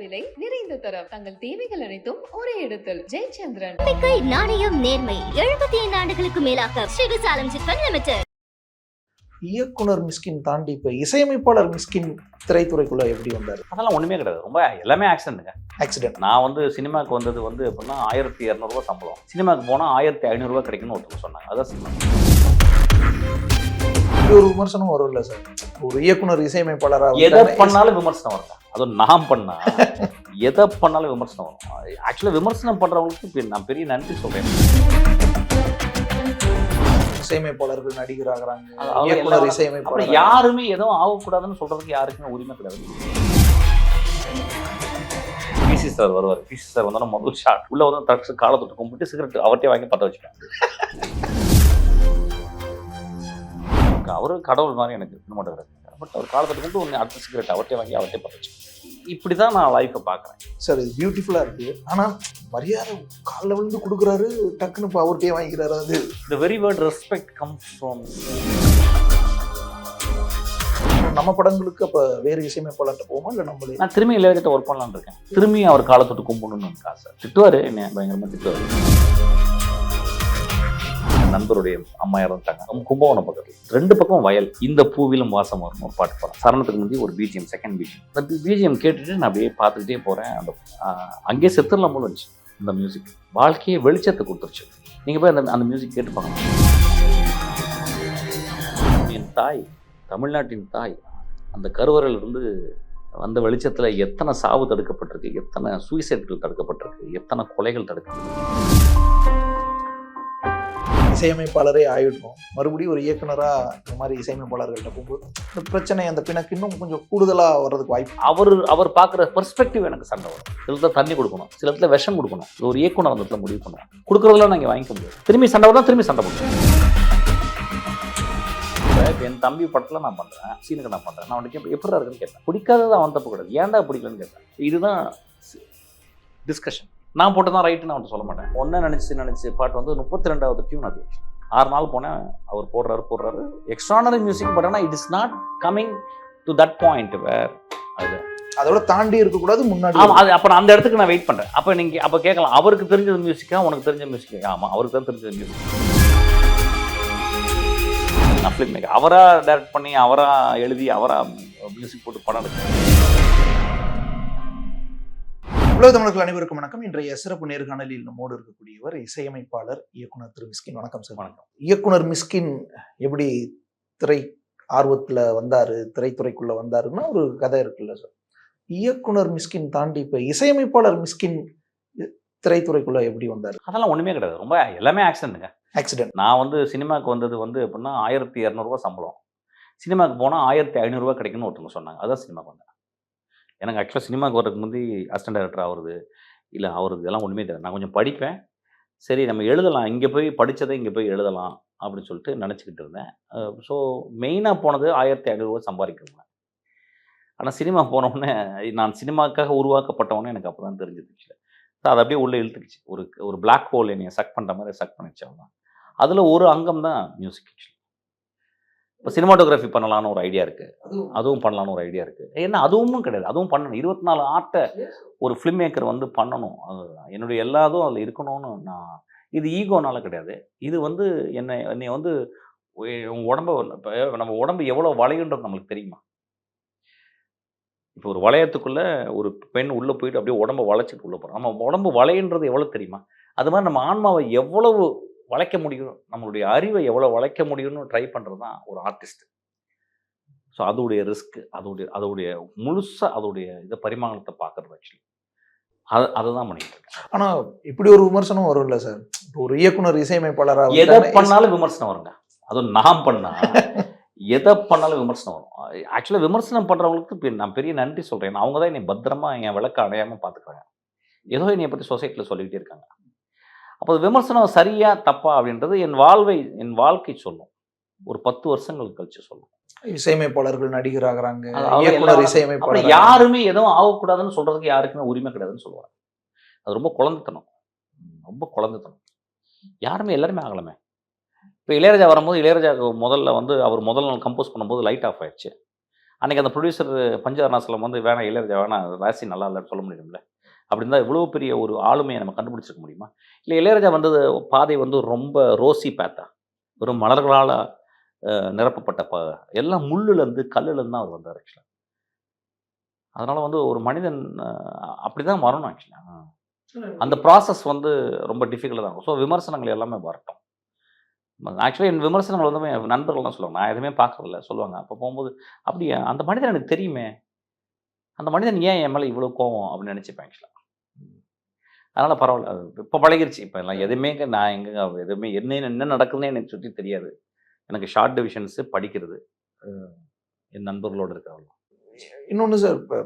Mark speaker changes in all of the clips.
Speaker 1: விலை நிறைந்த தரம். தங்கள் தேவைகள் அனைத்தும் ஒரே இடத்தில். ஜெயச்சந்திரன்.
Speaker 2: நாணயம் நேர்மை எழுபத்தி ஐந்து ஆண்டுகளுக்கு மேலாக ஸ்ரீ விசாலம் சிட்ஃபண்ட் லிமிடெட்.
Speaker 3: இயக்குனர் மிஸ்கின் தாண்டி இப்போ இசையமைப்பாளர் மிஸ்கின் திரைத்துறைக்குள்ள எப்படி வந்தார்?
Speaker 4: அதெல்லாம் ஒன்றுமே கிடையாது. ரொம்ப எல்லாமே ஆக்சிடென்ட்டுங்க
Speaker 3: ஆக்சிடென்ட்
Speaker 4: நான் வந்து சினிமாவுக்கு வந்தது வந்து எப்படின்னா ஆயிரத்தி இரநூறுவா சம்பளம். சினிமாவுக்கு போனால் ஆயிரத்தி ஐநூறுரூவா கிடைக்கும்னு ஒருத்தர் சொன்னாங்க. அதான் சினிமா.
Speaker 3: ஒரு விமர்சனம் வரும்ல சார்? ஒரு இயக்குனர் இசையமைப்பாளராக
Speaker 4: எதை பண்ணாலும் விமர்சனம் வருங்க அதுவும் நான் பண்ணா எதை பண்ணாலும் விமர்சனம் வரும். ஆக்சுவலாக விமர்சனம் பண்ணுறவங்களுக்கு நான் பெரிய நன்றி சொல்கிறேன்
Speaker 3: இசையமைப்பாளர்கள் நடிகர் ஆகுறாங்க இசையமைப்பாளர்.
Speaker 4: யாருமே எதுவும் ஆகக்கூடாதுன்னு சொல்கிறதுக்கு யாருக்குமே உரிமை கிடையாது. பிசி சார் வருவார். பிசி சார் வந்தோன்னா முதல் ஷாட் உள்ள வந்து தடுச்சு காலை தொட்டு கும்பிட்டு சிகரெட் அவர்கிட்டயே வாங்கி பற்ற வச்சுட்டேன். அவரு கடவுள் மாதிரி எனக்கு சினிமாட்டோகிராஃபி பட் அவர் காலை தொட்டு கும்பிட்டு ஒன்று அடுத்த சிகரெட் அவர்கிட்டயே வாங்கி அவர்கிட்டயே பற்ற வச்சுட்டேன் இப்படி தான் நான் லைஃப்பை பார்க்குறேன்.
Speaker 3: சார் இது பியூட்டிஃபுல்லா இருக்கு. ஆனா மரியாதை காலில் விழுந்து கொடுக்குறாரு டக்குன்னு இப்போ அவர்கிட்டயே வாங்கிக்கிறாரு அது.
Speaker 4: The very word respect comes from
Speaker 3: நம்ம படங்களுக்கு அப்ப வேறு இசையமைப்பாளர்கிட்ட போமா இல்லை நம்மளே
Speaker 4: நான் திரும்பி இளையராஜா ஒர்க் பண்ணலான்னு இருக்கேன். திரும்பி அவர் காலை தொட்டு கும்பிடணும்னு ஆசை திட்டுவார் என்ன பயங்கரமாக திட்டுவார். நண்பருடைய அம்மா இறந்துட்டாங்க கும்பகோணம் பக்கத்தில். ரெண்டு பக்கம் வயல். இந்த பூவிலும் வாசம் வரும். ஒரு பாட்டு பாடம் சரணத்துக்கு முந்தி ஒரு பிஜிஎம் செகண்ட் பிஜிஎம் அந்த பிஜிஎம் கேட்டுட்டு நான் அப்படியே பார்த்துக்கிட்டே போகிறேன் அந்த அங்கேயே செத்துடலாம் போல இருந்துச்சு இந்த மியூசிக் வாழ்க்கையை வெளிச்சத்தை கொடுத்துருச்சு. நீங்கள் போய் அந்த அந்த மியூசிக் கேட்டு பார்க்கணும் என் தாய் தமிழ்நாட்டின் தாய் அந்த கருவறையிலிருந்து அந்த வெளிச்சத்தில் எத்தனை சாவு தடுக்கப்பட்டிருக்கு எத்தனை சூசைட்கள் தடுக்கப்பட்டிருக்கு எத்தனை கொலைகள் தடுக்கப்பட்டிருக்கு.
Speaker 3: இசையமைப்பாளரே ஆயிடணும். மறுபடியும் ஒரு இயக்குனராக இந்த மாதிரி இசையமைப்பாளர்கள்ட்ட போகும்போது இந்த பிரச்சனை அந்த பிணக்கு இன்னும் கொஞ்சம் கூடுதலாக வர்றதுக்கு வாய்ப்பு
Speaker 4: அவர் அவர் பார்க்குற பெர்ஸ்பெக்டிவ் எனக்கு சண்டை வரும். சில இடத்துல தண்ணி கொடுக்கணும். சில இடத்துல விஷம் கொடுக்கணும். இது ஒரு இயக்குனர் அந்த இடத்துல முடிவு பண்ணணும். கொடுக்குறதெல்லாம் நாங்கள் வாங்கிக்க முடியாது. திரும்பி சண்டை வரலாம் திரும்பி சண்டை போடுவோம் என் தம்பி படத்தில் நான் பண்ணுறேன் சீனுக்கு நான் பண்ணுறேன் நான் உனக்கு எப்படி இருக்குன்னு கேட்டேன். பிடிக்காதது அவன் தப்பு கிடையாது. ஏன்டா பிடிக்கலன்னு கேட்டேன். இதுதான் டிஸ்கஷன் நான் போட்டு தான் ரைட்டுன்னு அவன்கிட்ட சொல்ல மாட்டேன். ஒன்றை நினச்சி நினச்சி பாட்டு வந்து முப்பத்தி ரெண்டாவது டியூன் அது. ஆறு நாள் போனேன் அவர் போடுறாரு போடுறாரு. எக்ஸ்ட்ரானரி மியூசிக் பட் ஆனால் it is not coming to that point where அது.
Speaker 3: அதோட தாண்டி இருக்கக்கூடாது முன்னாடி
Speaker 4: ஆமாம் அது அப்போ நான் அந்த இடத்துக்கு நான் வெயிட் பண்ணுறேன் அப்போ நீங்கள் அப்போ கேட்கலாம் அவருக்கு தெரிஞ்சது மியூசிக்கா உனக்கு தெரிஞ்ச மியூசிக்கா ஆமாம் அவருக்கு தான் தெரிஞ்சது மியூசிக் நான் ஃபிலிம் மேக்கர் அவராக டைரக்ட் பண்ணி அவராக எழுதி அவராக மியூசிக் போட்டு படம் எடுக்கிறேன்
Speaker 3: உலக தமிழர்கள் அனைவருக்கும் வணக்கம். இன்றைய சிறப்பு நேர்காணலில் நம்மோடு இருக்கக்கூடியவர் இசையமைப்பாளர் இயக்குனர் திரு மிஸ்கின். வணக்கம் சார்.
Speaker 4: வணக்கம்.
Speaker 3: இயக்குனர் மிஸ்கின் எப்படி திரை ஆர்வத்துல வந்தாரு திரைத்துறைக்குள்ள வந்தாருன்னா ஒரு கதை இருக்குல்ல சார். இயக்குனர் மிஸ்கின் தாண்டி இப்ப இசையமைப்பாளர் மிஸ்கின் திரைத்துறைக்குள்ள எப்படி வந்தாரு?
Speaker 4: அதெல்லாம் ஒன்றுமே கிடையாது. ரொம்ப எல்லாமே ஆக்சிடென்ட்டுங்க
Speaker 3: ஆக்சிடென்ட்
Speaker 4: நான் வந்து சினிமாவுக்கு வந்தது வந்து எப்படின்னா ஆயிரத்தி இரநூறுவா சம்பளம். சினிமாவுக்கு போனால் ஆயிரத்தி ஐநூறுரூவா கிடைக்கும்னு ஒருத்தவங்க சொன்னாங்க. அதான் சினிமாக்கு வந்தேன். எனக்கு ஆக்சுவலாக சினிமாவுக்கு வரதுக்கு முந்தி அசிஸ்டன்ட் டைரக்டர் ஆகுறது இல்லை அவருக்கு இதெல்லாம் ஒன்றுமே தெரியாது. நான் கொஞ்சம் படிப்பேன். சரி நம்ம எழுதலாம். இங்கே போய் படித்ததை இங்கே போய் எழுதலாம் அப்படின்னு சொல்லிட்டு நினச்சிக்கிட்டு இருந்தேன். ஸோ மெயினாக போனது ஆயிரத்தி ஐநூறுரூவா சம்பாதிக்கணும் ஆனால் சினிமா போனோடனே நான் சினிமாவுக்காக உருவாக்கப்பட்டவொன்னே எனக்கு அப்போ தான் தெரிஞ்சிருச்சு ஸோ அது அப்படியே உள்ளே இழுத்துக்கிச்சு ஒரு ஒரு பிளாக் ஹோல் என்னையை சக் பண்ணுற மாதிரி சக் பண்ணிச்சு அவன் அதில் ஒரு அங்கம் தான் மியூசிக் ஆக்சுவலி இப்போ சினிமாட்டோகிராஃபி பண்ணலான்னு ஒரு ஐடியா இருக்குது அதுவும். பண்ணலான்னு ஒரு ஐடியா இருக்குது ஏன்னா அதுவும் கிடையாது. அதுவும் பண்ணணும். இருபத்தி நாலு ஆர்ட்டை ஒரு ஃபிலிம் மேக்கர் வந்து பண்ணணும். அது என்னுடைய எல்லாதும் அதில் இருக்கணும்னு நான் இது ஈகோனால கிடையாது. இது வந்து என்னை என்னை வந்து உங்க உடம்ப இப்போ நம்ம உடம்பு எவ்வளோ வளையுன்றது நம்மளுக்கு தெரியுமா? இப்போ ஒரு வளையத்துக்குள்ள ஒரு பெண் உள்ளே போயிட்டு அப்படியே உடம்ப வளைச்சிட்டு உள்ளே போகிறோம் நம்ம உடம்பு வளையன்றது எவ்வளோ தெரியுமா? அது மாதிரி நம்ம ஆன்மாவை எவ்வளவு வளைக்க முடியும். நம்மளுடைய அறிவை எவ்வளோ வளைக்க முடியும்னு ட்ரை பண்ணுறது தான் ஒரு ஆர்டிஸ்ட் ஸோ அதோடைய ரிஸ்க் அதோடைய அதோடைய முழுசாக அதோடைய இதை பரிமாணத்தை பார்க்குறது ஆக்சுவலி அது அதை தான் பண்ணிட்டு இருக்கேன்.
Speaker 3: ஆனா இப்படி ஒரு விமர்சனம் வரும்ல சார் இப்போ ஒரு இயக்குனர் இசையமைப்பாளரா
Speaker 4: எதை பண்ணாலும் விமர்சனம் வருங்க. அதுவும் நான் பண்ணா எதை பண்ணாலும் விமர்சனம் வரும். ஆக்சுவலாக விமர்சனம் பண்ணுறவங்களுக்கு நான் பெரிய நன்றி சொல்கிறேன் அவங்க தான் என்னை பத்திரமா என் விளக்க அடையாமல் பார்த்துக்கிறாங்க ஏதோ என்னை பற்றி சொசைட்டியில் சொல்லிக்கிட்டே இருக்காங்க. அப்போ விமர்சனம் சரியா தப்பா அப்படின்றது என் வாழ்வை என் வாழ்க்கை சொல்லும். ஒரு பத்து வருஷங்களுக்கு கழிச்சு சொல்லும்.
Speaker 3: இசையமைப்பாளர்கள் நடிகர்
Speaker 4: அப்புறம்
Speaker 3: இசையமைப்பாளர்
Speaker 4: யாருமே எதுவும் ஆகக்கூடாதுன்னு சொல்றதுக்கு யாருக்குமே உரிமை கிடையாதுன்னு சொல்லுவாங்க. அது ரொம்ப குழந்தைத்தனம். ரொம்ப குழந்தைத்தனம். யாருமே எல்லாருமே ஆகலாமே. இப்போ இளையராஜா வரும்போது இளையராஜா முதல்ல வந்து அவர் முதல் நாள் கம்போஸ் பண்ணும்போது லைட் ஆஃப் ஆயிடுச்சு. அன்னைக்கு அந்த ப்ரொடியூசர் பஞ்சு அருணாசலம் வந்து வேணாம் இளையராஜா வேணாம் ராசி நல்லா இல்லைன்னு சொல்ல முடியும்ல. அப்படி இருந்தால் இவ்வளோ பெரிய ஒரு ஆளுமையை நம்ம கண்டுபிடிச்சிருக்க முடியுமா? இல்லை இளையராஜா வந்தது பாதை வந்து ரொம்ப ரோசி பேத்தா. வெறும் மலர்களால் நிரப்பப்பட்ட ப எல்லாம் முள்ளுலேருந்து கல்லுலேருந்து தான் அவர் வந்தார் ஆக்சுவலாக அதனால் வந்து ஒரு மனிதன் அப்படி தான் வரணும் ஆக்சுவலாக அந்த ப்ராசஸ் வந்து ரொம்ப டிஃபிகல்ட்டாக தான் இருக்கும். ஸோ விமர்சனங்கள் எல்லாமே வரட்டும். ஆக்சுவலி என் விமர்சனங்கள் வந்து என் நண்பர்கள்லாம் சொல்லுவாங்க. நான் எதுவுமே பார்க்கறதில்ல. சொல்லுவாங்க. அப்போ போகும்போது அப்படியா? அந்த மனிதன் எனக்கு தெரியுமே. அந்த மனிதன் ஏன் என் மேலே இவ்வளோ கோவம்? அப்படின்னு நினச்சிப்பேன் ஆக்சுவலாக அதனால் பரவாயில்ல. அது இப்போ பழகிருச்சு. இப்போ எல்லாம் எதுவுமே நான் எங்கே எதுவுமே என்ன என்ன நடக்குதுன்னே எனக்கு சுற்றி தெரியாது. எனக்கு ஷார்ட் டிவிஷன்ஸு படிக்கிறது. என் நண்பர்களோடு இருக்கிறவங்க
Speaker 3: இன்னொன்று சார் இப்போ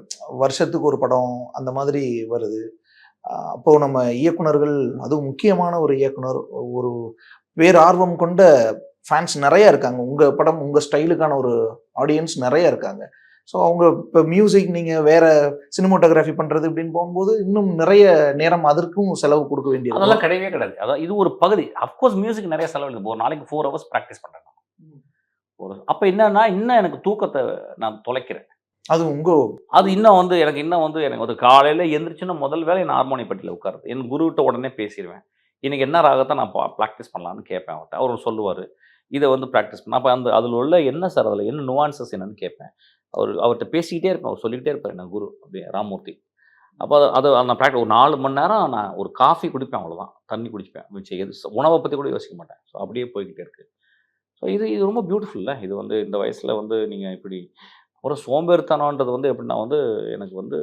Speaker 3: வருஷத்துக்கு ஒரு படம் அந்த மாதிரி வருது. அப்போது நம்ம இயக்குனர்கள் அதுவும் முக்கியமான ஒரு இயக்குனர் ஒரு வேறு ஆர்வம் கொண்ட ஃபேன்ஸ் நிறைய இருக்காங்க. உங்கள் படம் உங்கள் ஸ்டைலுக்கான ஒரு ஆடியன்ஸ் நிறைய இருக்காங்க. ஸோ அவங்க இப்போ மியூசிக் நீங்க வேற சினிமோட்டோகிராஃபி பண்றது இப்படின்னு போகும்போது இன்னும் நிறைய நேரம் அதற்கும் செலவு கொடுக்க வேண்டியது
Speaker 4: அதெல்லாம் கிடையவே கிடையாது. அதான் இது ஒரு பகுதி. அஃப்கோர்ஸ் மியூசிக் நிறைய செலவழிக்கும் ஒரு நாளைக்கு ஃபோர் ஹவர்ஸ் ப்ராக்டிஸ் பண்ணுறேன் ஒரு அப்போ என்னன்னா இன்னும் எனக்கு தூக்கத்தை நான் தொலைக்கிறேன்.
Speaker 3: அது உங்க
Speaker 4: அது இன்னும் வந்து எனக்கு இன்னும் வந்து எனக்கு வந்து காலையில் எந்திரிச்சுன்னா முதல் வேலை நான் ஹார்மோனி பட்டியில் உட்காருது என் குருவிட்ட உடனே பேசிடுவேன். இன்னைக்கு என்ன ராகத்தை நான் ப்ராக்டிஸ் பண்ணலான்னு கேட்பேன் அவர்கிட்ட. அவர் சொல்லுவார். இதை வந்து ப்ராக்டிஸ் பண்ண. அப்போ அந்த அதில் உள்ள என்ன சார் அதில் என்ன நுவான்சஸ் என்னன்னு கேட்பேன். அவர் அவர்கிட்ட பேசிக்கிட்டே இருப்பேன். அவர் சொல்லிக்கிட்டே இருப்பார் என்ன குரு அப்படியே ராமூர்த்தி அப்போ அது அது அந்த ப்ராக்டிஸ் ஒரு நாலு மணி நேரம் நான் ஒரு காஃபி குடிப்பேன் அவ்வளோதான் தண்ணி குடிப்பேன். மிச்சம் எது உணவை பற்றி கூட யோசிக்க மாட்டேன். ஸோ அப்படியே போய்கிட்டே இருக்கு. ஸோ இது இது ரொம்ப பியூட்டிஃபுல்ல இது வந்து இந்த வயசில் வந்து நீங்கள் இப்படி அப்புறம் சோம்பேறித்தனம்ன்றது வந்து எப்படின்னா வந்து எனக்கு வந்து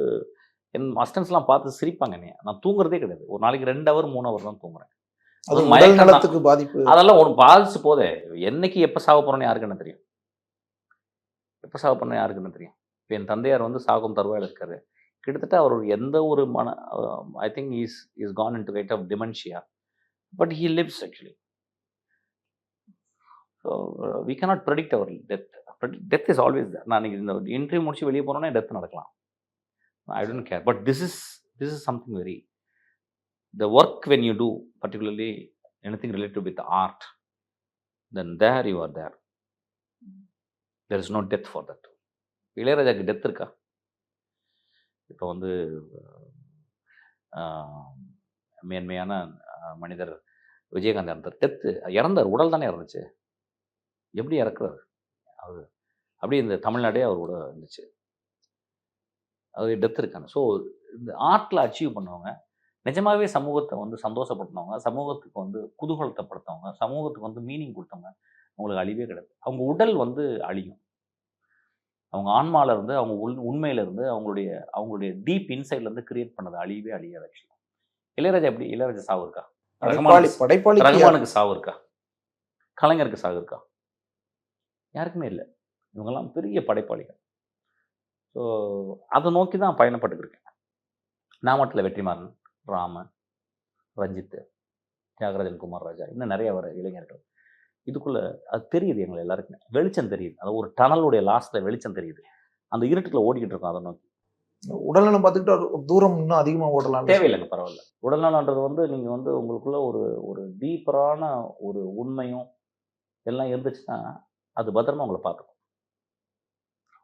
Speaker 4: என் அஸ்டன்ஸ்லாம் பார்த்து சிரிப்பாங்க என்னைய. நான் தூங்குறதே கிடையாது. ஒரு நாளைக்கு ரெண்டு ஹவர் மூணு ஹவர் தான் தூங்குறேன்.
Speaker 3: அது
Speaker 4: தான்.
Speaker 3: நலத்துக்கு பாதிப்பு.
Speaker 4: அதெல்லாம் ஒரு பாதிச்சு போதே. என்னைக்கு எப்போ சாக போகிறோன்னு யாருக்கு என்ன தெரியும்? எப்போ பண்ண யாருக்குன்னு தெரியும். இப்போ என் தந்தையார் வந்து சாகும் தருவாயில் இருக்காரு. கிட்டத்தட்ட அவர் எந்த ஒரு மன I think is is gone in to kind of dementia. But he lives actually. So we cannot predict our death. Death is always நான் இன்னைக்கு இந்த இன்டர்வியூ முடிச்சு வெளியே போனோன்னே டெத் நடக்கலாம். I don't care. But this is this is something very the work when you do particularly anything related with art then there you are there. There is no death for that இளையராஜாக்கு death இருக்கா? இப்போ வந்து மேன்மையான மனிதர் விஜயகாந்த் இறந்தார். Death இறந்தார். உடல் தானே இறந்துச்சு. எப்படி இறக்குறாரு? அவர் அப்படியே இந்த தமிழ்நாடே அவர் கூட இருந்துச்சு. அது டெத் இருக்காங்க ஸோ இந்த ஆர்ட்டில் அச்சீவ் பண்ணவங்க நிஜமாகவே சமூகத்தை வந்து சந்தோஷப்படுத்தினவங்க சமூகத்துக்கு வந்து குதூகலத்தை படுத்தவங்க சமூகத்துக்கு வந்து மீனிங் கொடுத்தவங்க அவங்களுக்கு அழிவே கிடையாது. அவங்க உடல் வந்து அழியும். அவங்க ஆன்மால இருந்து அவங்க உள் உண்மையில இருந்து அவங்களுடைய அவங்களுடைய டீப் இன்சைட்ல இருந்து கிரியேட் பண்ணது அழியவே அழியாது ஆக்சுவலா இளையராஜா எப்படி இளையராஜா சாவு இருக்கா?
Speaker 3: படைப்பாளி?
Speaker 4: ரஹ்மானுக்கு சாவு இருக்கா? கலைஞருக்கு சாவு இருக்கா? யாருக்குமே இல்லை. இவங்கெல்லாம் பெரிய படைப்பாளிகள். ஸோ அதை நோக்கி தான் பயணப்பட்டுக்கிட்டு இருக்கேன். நாமட்டில் வெற்றிமாறன் ராமன் ரஞ்சித் தியாகராஜன் குமார் ராஜா இன்னும் நிறைய வர இளைஞர்கள். இதுக்குள்ள அது தெரியுது எங்களை எல்லாருக்குமே. வெளிச்சம் தெரியுது. அது ஒரு டனலுடைய லாஸ்ட்ல வெளிச்சம் தெரியுது. அந்த இருட்டுக்குள்ள ஓடிக்கிட்டு இருக்கோம் அதை நோக்கி.
Speaker 3: உடல்நலம் பார்த்துக்கிட்டு தூரம் இன்னும் அதிகமா ஓடலாம்.
Speaker 4: தேவையில்லைங்க பரவாயில்ல. உடல்நலன்றது வந்து நீங்கள் வந்து உங்களுக்குள்ள ஒரு ஒரு டீப்பரான ஒரு உண்மையும் எல்லாம் இருந்துச்சுன்னா அது பத்திரமா உங்களை பார்த்துக்கும்.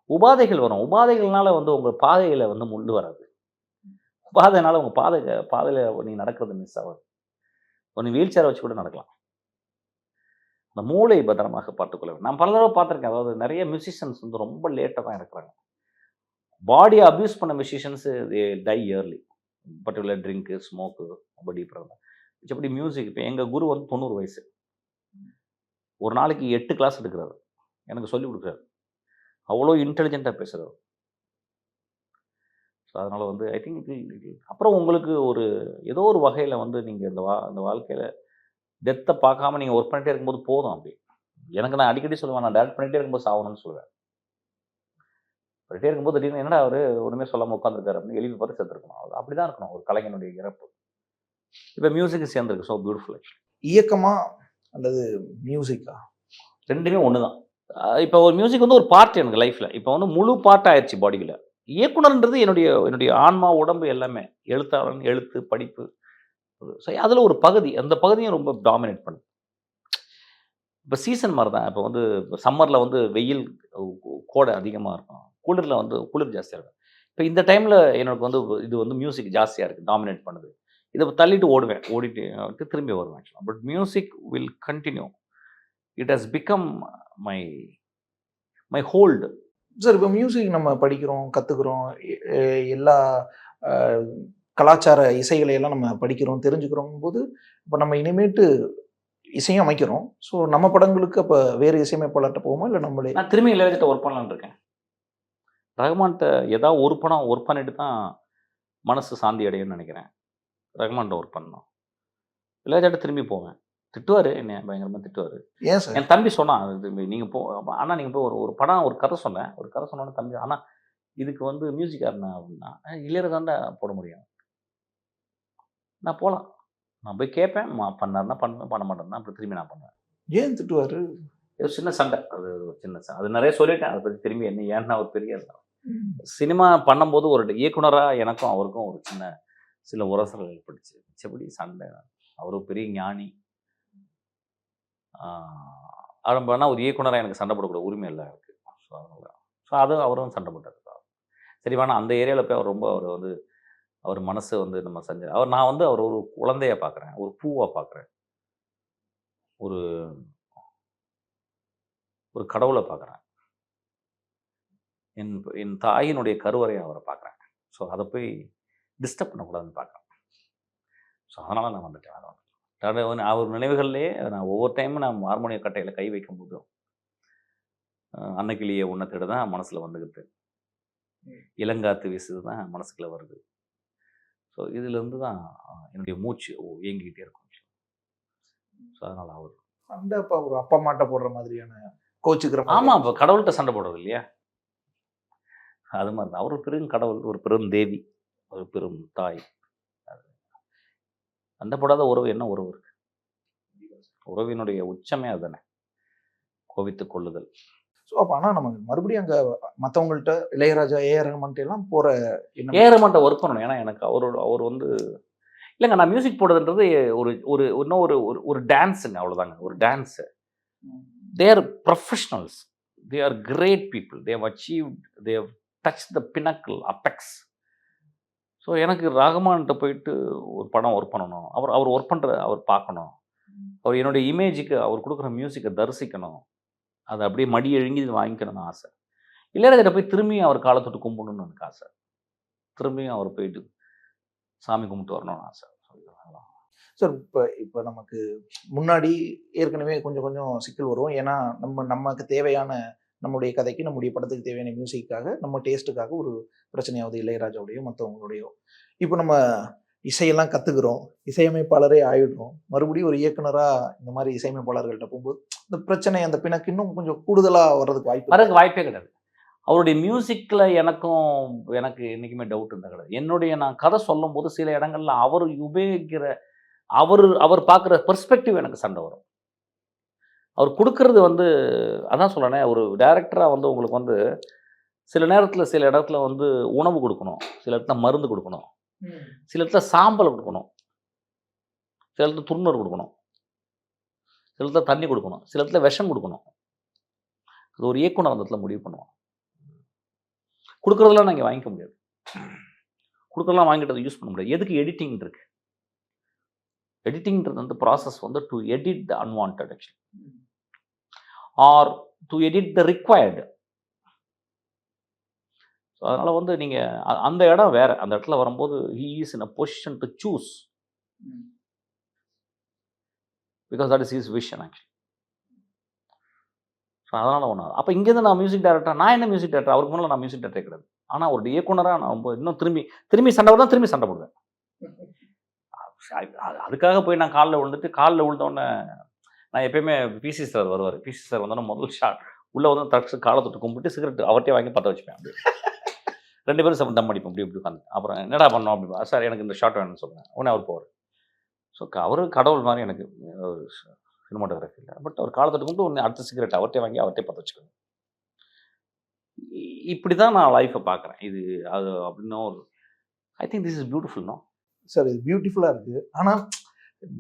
Speaker 4: உபாதைகள் வரும். உபாதைகள்னால வந்து உங்கள் பாதையில் வந்து முள்ளு வராது. உபாதைனால உங்கள் பாதை பாதையில் நீங்கள் நடக்கிறது மிஸ் ஆகாது. ஒன்று வீல் சேரை வச்சு கூட நடக்கலாம். இந்த மூளை பத்திரமாக பார்த்துக்கொள்ள வேண்டும். நான் பல பார்த்துருக்கேன். அதாவது நிறைய மியூசிஷியன்ஸ் வந்து ரொம்ப லேட்டாக தான் இருக்கிறாங்க. பாடியை அப்யூஸ் பண்ண musicians die early particular drink smoke ரொம்ப டீப்பராக இருந்தால் மியூசிக் இப்போ எங்கள் குரு வந்து தொண்ணூறு வயசு. ஒரு நாளைக்கு எட்டு கிளாஸ் எடுக்கிறாரு. எனக்கு சொல்லி கொடுக்குறாரு. அவ்வளோ இன்டெலிஜென்ட்டாக பேசுகிறார் ஸோ அதனால் வந்து ஐ திங்க் அப்புறம் உங்களுக்கு ஒரு ஏதோ ஒரு வகையில் வந்து நீங்கள் இந்த வா இந்த வாழ்க்கையில் டெத்தை பார்க்காம நீங்கள் ஒர்க் பண்ணிட்டே இருக்கும்போது போதும் அப்படி. எனக்கு நான் அடிக்கடி சொல்லுவேன் நான் டேரக்ட் பண்ணிட்டே இருக்கும்போது சாகணும்னு சொல்லுவேன். பண்ணிட்டே இருக்கும்போது திடீர்னு என்னடா அவர் ஒன்றுமே சொல்லாமல் உட்காந்துருக்காரு அப்படின்னு எழுதி பார்த்து செத்துருக்கணும். அது அப்படி தான் இருக்கணும் ஒரு கலைஞனுடைய இறப்பு. இப்போ மியூசிக்கு சேர்ந்துருக்கு ஸோ பியூட்டிஃபுல் ஆக்சுவலி
Speaker 3: இயக்கமா அல்லது மியூசிக்கா
Speaker 4: ரெண்டுமே ஒன்று தான் இப்போ ஒரு மியூசிக் வந்து ஒரு பார்ட் எனக்கு லைஃப்பில் இப்போ வந்து முழு பார்ட் ஆயிடுச்சு பாடியில் இயக்குனர்ன்றது என்னுடைய என்னுடைய ஆன்மா உடம்பு எல்லாமே எழுத்தாளன் எழுத்து படிப்பு ஸோ அதில் ஒரு பகுதி அந்த பகுதியும் ரொம்ப டாமினேட் பண்ணுது இப்போ சீசன் மாதிரி தான் இப்போ வந்து சம்மரில் வந்து வெயில் கோடை அதிகமாக இருக்கும். குளிரில் வந்து குளிர் ஜாஸ்தியாக இருக்கும். இப்போ இந்த டைமில் எனக்கு வந்து இது வந்து மியூசிக் ஜாஸ்தியாக இருக்குது டாமினேட் பண்ணுது. இதை தள்ளிட்டு ஓடுவேன். ஓடிட்டு திரும்பி வருவேன் but music will continue it has become my my hold
Speaker 3: sir இப்போ மியூசிக் நம்ம படிக்கிறோம் கற்றுக்குறோம் எல்லா கலாச்சார இசைகளை எல்லாம் நம்ம படிக்கிறோம் தெரிஞ்சுக்கிறோம் போது இப்போ நம்ம இனிமேட்டு இசையும் அமைக்கிறோம். ஸோ நம்ம படங்களுக்கு அப்போ வேறு இசையமைப்பாளர்கிட்ட போவோமா? இல்லை நம்மளே?
Speaker 4: நான் திரும்பி இளையராஜிட்ட ஒர்க் பண்ணலான்னு இருக்கேன். ரஹ்மான்கிட்ட ஏதாவது ஒரு படம் ஒர்க் பண்ணிட்டு தான் மனசு சாந்தி அடையும்னு நினைக்கிறேன். ரஹ்மான்கிட்ட ஒர்க் பண்ணணும். இளையராஜாட்ட திரும்பி போவேன். திட்டுவார் என்ன பயங்கரமாக திட்டுவார்.
Speaker 3: ஏன் சார்?
Speaker 4: என் தம்பி சொன்னான் நீங்கள் போ ஆனால் நீங்கள் போய் ஒரு ஒரு படம் ஒரு கதை சொன்னேன். ஒரு கதை சொன்னோன்னு தம்பி ஆனால் இதுக்கு வந்து மியூசிக் யாருண்ணா அப்படின்னா "அஹ், இளையராஜா தான் போட முடியும். நான் போகலாம் நான் போய் கேட்பேன் பண்ணாருன்னா பண்ணுவேன் பண்ண மாட்டேன்னா அப்புறம் திரும்பி நான் பண்ணுவேன்.
Speaker 3: ஏன் திட்டுவார்?
Speaker 4: இது சின்ன சண்டை. அது ஒரு சின்ன சண்டை அது நிறைய சொல்லிட்டேன். அதை பற்றி திரும்பி என்ன ஏன்னா ஒரு பெரிய சினிமா பண்ணும்போது ஒரு இயக்குனராக எனக்கும் அவருக்கும் ஒரு சின்ன சில உரசல்கள் ஏற்பட்டுச்சு. மிச்சபடி சண்டை. அவர் பெரிய ஞானி. ஆரம்பம்னா ஒரு இயக்குனராக எனக்கு சண்டை போடக்கூட உரிமை இல்லை எனக்கு ஸோ அதனால ஸோ அது அவரும் சண்டை போட்டார். சரி வேணா அந்த ஏரியாவில் போய் அவர் ரொம்ப அவர் வந்து அவர் மனசு வந்து நம்ம செஞ்ச அவர் நான் வந்து அவர் ஒரு குழந்தைய பார்க்குறேன் ஒரு பூவாக பார்க்குறேன் ஒரு ஒரு கடவுளை பார்க்குறேன் என் என் தாயினுடைய கருவறையை அவரை பார்க்குறேன் ஸோ அதை போய் டிஸ்டர்ப் பண்ணக்கூடாதுன்னு பார்க்குறேன் ஸோ அதனால் நான் வந்துட்டேன் அதை அவர் நினைவுகள்லேயே நான் ஒவ்வொரு டைமும் நான் ஹார்மோனிய கட்டையில் கை வைக்கும் போதும் அன்னக்கிளியை உன்னத்திட தான் மனசில் வந்துக்கிட்டு இளங்காத்து வீசுது தான் மனசுக்குள்ள வருது. ஸோ இதுலேருந்து தான் என்னுடைய மூச்சு இயங்கிக்கிட்டே இருக்கும் ஸோ அதனால் அவர்
Speaker 3: சண்டை அப்போ ஒரு அப்பா மாட்ட போடுற மாதிரியான கோச்சுக்கிற.
Speaker 4: ஆமாம் இப்போ கடவுள்கிட்ட சண்டை போடுறது இல்லையா? அது மாதிரி தான். அவர் பெரும் கடவுள் ஒரு பெரும் தேவி ஒரு பெரும் தாய். சண்டை போடாத உறவு என்ன உறவு இருக்கு? உறவினுடைய உச்சமே அதுதானே. கோவித்து கொள்ளுதல்.
Speaker 3: ஸோ அப்போ ஆனால் நம்ம மறுபடியும் அங்கே மற்றவங்கள்ட்ட இளையராஜா ஏஆர் ரஹ்மான்ட்ட எல்லாம் போகிற என்ன
Speaker 4: ஏறமாட்ட ஒர்க் பண்ணணும். ஏன்னா எனக்கு அவரோட அவர் வந்து இல்லைங்க நான் மியூசிக் போடுறதுன்றது ஒரு ஒரு இன்னும் ஒரு ஒரு டான்ஸுங்க அவ்வளோதாங்க ஒரு dance professionals. They are great people. They have achieved they have touched the pinnacle apex. So எனக்கு ராகமான்கிட்ட போயிட்டு ஒரு படம் ஒர்க் பண்ணணும். அவர் அவர் ஒர்க் பண்ணுற அவர் பார்க்கணும். அவர் என்னுடைய இமேஜுக்கு அவர் கொடுக்குற மியூசிக்கை தரிசிக்கணும். அதை அப்படியே மடி எழுங்கி வாங்கிக்கணும்னு ஆசை. இளையராஜா போய் திரும்பியும் அவர் காலை தொட்டு கும்பிடணும்னு எனக்கு ஆசை. திரும்பியும் அவர் போயிட்டு சாமி கும்பிட்டு வரணும்னு ஆசை.
Speaker 3: சார் இப்போ இப்போ நமக்கு முன்னாடி ஏற்கனவே கொஞ்சம் கொஞ்சம் சிக்கல் வரும். ஏன்னா நம்ம நமக்கு தேவையான நம்முடைய கதைக்கு நம்முடைய படத்துக்கு தேவையான மியூசிக்காக நம்ம டேஸ்ட்டுக்காக ஒரு பிரச்சனையாவது இளையராஜாவுடையோ மற்றவங்களுடையோ இப்போ நம்ம இசையெல்லாம் கற்றுக்குறோம் இசையமைப்பாளரே ஆயிடுறோம். மறுபடியும் ஒரு இயக்குனராக இந்த மாதிரி இசையமைப்பாளர்கள்ட்ட போகும்போது இந்த பிரச்சனை அந்த பிணக்கு இன்னும் கொஞ்சம் கூடுதலாக வர்றதுக்கு வாய்ப்பு
Speaker 4: வரதுக்கு வாய்ப்பே கிடையாது. அவருடைய மியூசிக்கில் எனக்கும் எனக்கு என்றைக்குமே டவுட் இருந்தால் கிடையாது. என்னுடைய நான் கதை சொல்லும்போது சில இடங்கள்ல அவர் உபயோகிக்கிற அவர் அவர் பார்க்குற பெர்ஸ்பெக்டிவ் எனக்கு சண்டை வரும். அவர் கொடுக்கறது வந்து அதான் சொல்லணே ஒரு டைரக்டராக வந்து உங்களுக்கு வந்து சில நேரத்தில் சில இடத்துல வந்து உணவு கொடுக்கணும். சில இடத்துல மருந்து கொடுக்கணும். சில இடத்துல சாம்பல் கொடுக்கணும். சில இடத்துல துண்ணூறு கொடுக்கணும். சில இடத்துல தண்ணி கொடுக்கணும். சில இடத்துல விஷம் கொடுக்கணும். அது ஒரு இயக்குனர் அந்த இடத்துல முடிவு பண்ணுவான். கொடுக்குறதெல்லாம் நாங்கள் வாங்கிக்க முடியாது. கொடுக்குறதெல்லாம் வாங்கிட்டு யூஸ் பண்ண முடியாது. எதுக்கு எடிட்டிங் இருக்கு? எடிட்டிங்கிறது வந்து ப்ராசஸ் வந்து to edit the unwanted actually or to edit the required so அதனால் வந்து நீங்கள் அந்த இடம் வேற. அந்த இடத்துல வரும்போது he is in a position to choose because that is is vision actually so அதனால் ஒன்று அப்போ இங்கேருந்து நான் மியூசிக் டைரக்டர் நான் என்ன மியூசிக் டைரக்டர் அவருக்கு முன்னாடி நான் மியூசிக் டைரக்டர் கிடையாது. ஆனால் ஒரு இயக்குனராக நான் ரொம்ப இன்னும் திரும்பி திரும்பி சண்டை தான் திரும்பி சண்டை போடுவேன். அது- அதுக்காக போய் நான் காலில் விழுந்துட்டு காலில் விழுந்தோடனே நான் எப்பயுமே பிசி சார் வருவார். பிசி சார் வந்தோடனே முதல் ஷாட் உள்ளே வந்து தச்சு காலை தொட்டு கும்பிட்டு சிகரெட் அவர்கிட்டயே வாங்கி பற்ற வச்சுப்பேன். அப்படி ரெண்டு பேரும் சம் தம் அடிப்போம். அப்படி இப்படி உட்காந்து அப்புறம் என்னடா பண்ணோம் அப்படி சார் எனக்கு இந்த ஷாட் வேணும்னு சொல்லுவேன் உடனே அவர் போவார் ஸோ அவர் கடவுள் மாதிரி எனக்கு சினிமாட்டோகிராஃபியில் பட் அவர் காலை தொட்டு கும்பிட்டு ஒன்று அடுத்த சிகரெட் அவர்கிட்டே வாங்கி அவர்கிட்டே பற்ற வச்சுக்கணும். இப்படி தான் நான் லைஃப்பை பார்க்குறேன் இது அது அப்படின்னா ஒரு I think this is beautiful no
Speaker 3: sir இது பியூட்டிஃபுல்லாக இருக்குது ஆனால்